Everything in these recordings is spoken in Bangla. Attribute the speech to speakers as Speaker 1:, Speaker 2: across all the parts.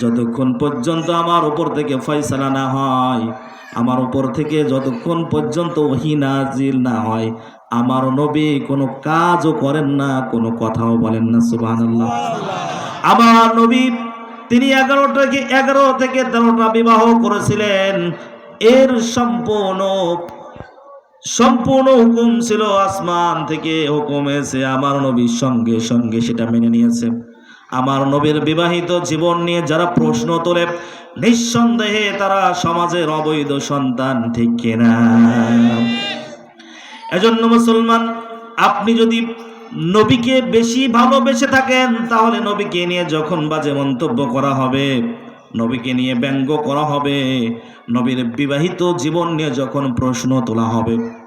Speaker 1: যতক্ষণ পর্যন্ত আমার উপর থেকে ফয়সালা না হয়, আমার উপর থেকে যতক্ষণ পর্যন্ত ওহি নাজিল না হয়, আমার নবী কোনো কাজও করেন না, কোনো কথাও বলেন না, সুবহানাল্লাহ। আমার নবী তিনি এগারোটা থেকে এগারো থেকে তেরোটা বিবাহ করেছিলেন। এর সম্পূর্ণ সম্পূর্ণ হুকুম ছিল আসমান থেকে হুকুম এসে আমার নবীর সঙ্গে সঙ্গে সেটা মেনে নিয়েছে। আমার নবীর বিবাহিত জীবন নিয়ে যারা প্রশ্ন তোলে, নিঃসন্দেহে তারা সমাজের অবৈধ সন্তান, ঠিক কিনা? এজন্য মুসলমান, আপনি যদি নবীকে বেশি ভালোবেসে থাকেন, তাহলে নবীকে নিয়ে যখন বাজে মন্তব্য করা হবে, নবীকে নিয়ে ব্যঙ্গ করা হবে, নবীর বিবাহিত জীবন নিয়ে যখন প্রশ্ন তোলা হবে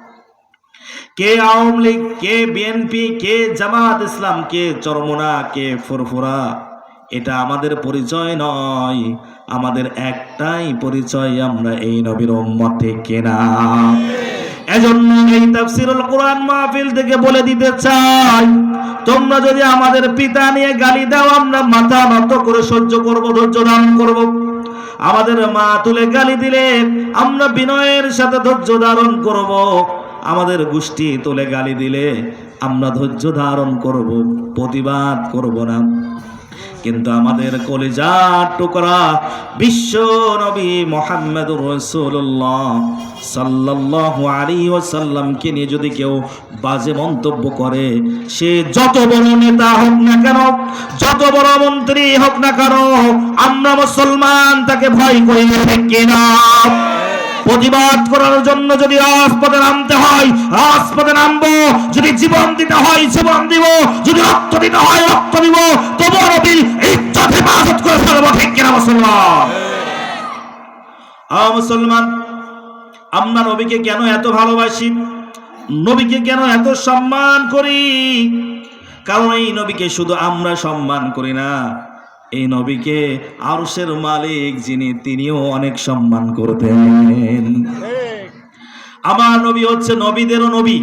Speaker 1: কে আওয়ামী লীগ, কে বিএনপি, কে জামাত ইসলাম, কে চরমোনা, কে ফুরফুরা, এটা আমাদের পরিচয় নয়। আমাদের একটাই পরিচয়, আমরা এই নবীর উম্মত থেকে না এজন্য এই তাফসিরুল কোরআন মাহফিল থেকে বলে দিতে চাই, তোমরা যদি আমাদের পিতা নিয়ে গালি দাও, আমরা মাথা নত করে সহ্য করব, ধৈর্য ধারণ করব। আমাদের মা তুলে গালি দিলে আমরা বিনয়ের সাথে ধৈর্য ধারণ করব। আমাদের গোষ্ঠী তুলে গালি দিলে আমরা ধৈর্য ধারণ করব, প্রতিবাদ করব না। কিন্তু আমাদের কলিজার টুকরা বিশ্ব নবী মোহাম্মদ রসুল্লাহ সাল্লাল্লাহু আলাইহি ওয়াসাল্লামকে নিয়ে যদি কেউ বাজে মন্তব্য করে, সে যত বড় নেতা হোক না কেন, যত বড় মন্ত্রী হোক না কেন, আমরা মুসলমান তাকে ভয় করি না প্রতিবাদ করার জন্য যদি রাজপথে নামতে হয়, রাজপথে নামবো। যদি জীবন দিতে হয়, জীবন দিব। যদি রক্ত দিতে হয়, রক্ত দিব। তবু নবীর ইজ্জত, হেফাজত করে ফেলব, ঠিক কিনা মুসলমান? মুসলমান, আমরা নবীকে কেন এত ভালোবাসি? নবীকে কেন এত সম্মান করি? কারণ এই নবীকে শুধু আমরা সম্মান করি না। এই নবীকে আরশের মালিক যিনি তিনিও অনেক সম্মান করতেন। আমার নবী হচ্ছে নবীদেরও নবী।